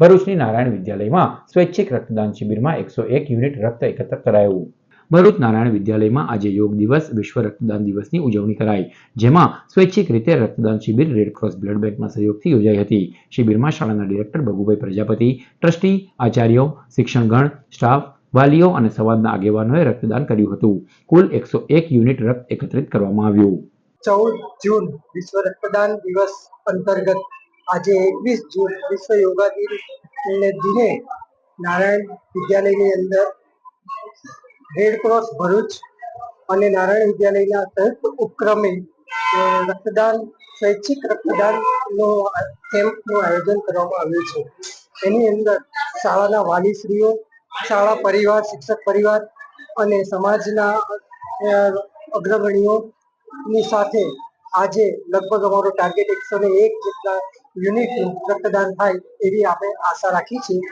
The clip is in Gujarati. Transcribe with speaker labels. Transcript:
Speaker 1: ભરૂચની નારાયણ વિદ્યાલયમાં સ્વૈચ્છિક રક્તદાન શિબિરમાં એકસો એક યુનિટ રક્ત એકત્ર કરાયું. ભરૂચ નારાયણ વિદ્યાલયમાં આજે યોગ દિવસ, વિશ્વ રક્તદાન દિવસની ઉજવણી કરાઈ, જેમાં સ્વૈચ્છિક રીતે રક્તદાન શિબિર રેડક્રોસ બ્લડ બેંકના સહયોગથી યોજાઈ હતી. શિબિરમાં શાળાના ડિરેક્ટર, બગુભાઈ પ્રજાપતિ, ટ્રસ્ટી, આચાર્યો, શિક્ષણગણ, સ્ટાફ, વાલીઓ અને સમાજના આગેવાનોએ રક્તદાન કર્યું હતું. કુલ એકસો એક યુનિટ રક્ત એકત્રિત કરવામાં આવ્યું.
Speaker 2: ચૌદ જૂન વિશ્વ રક્તદાન દિવસ અંતર્ગત આજે એકવીસ જૂન વિશ્વ યોગા દિનને દિને નારાયણ વિદ્યાલયની અંદર રેડ ક્રોસ ભરૂચ અને નારાયણ વિદ્યાલયના સંયુક્ત ઉપક્રમે રક્તદાન, સ્વૈચ્છિક રક્તદાનનો કેમ્પનું આયોજન કરવામાં આવ્યું છે. એની અંદર શાળાના વાલીશ્રીઓ, શાળા પરિવાર, શિક્ષક પરિવાર અને સમાજના અગ્રગણીઓની સાથે આજે લગભગ અમારો ટાર્ગેટ એકસો ને એક જેટલા યુનિટનું રક્તદાન થાય એવી આપણે આશા રાખી છે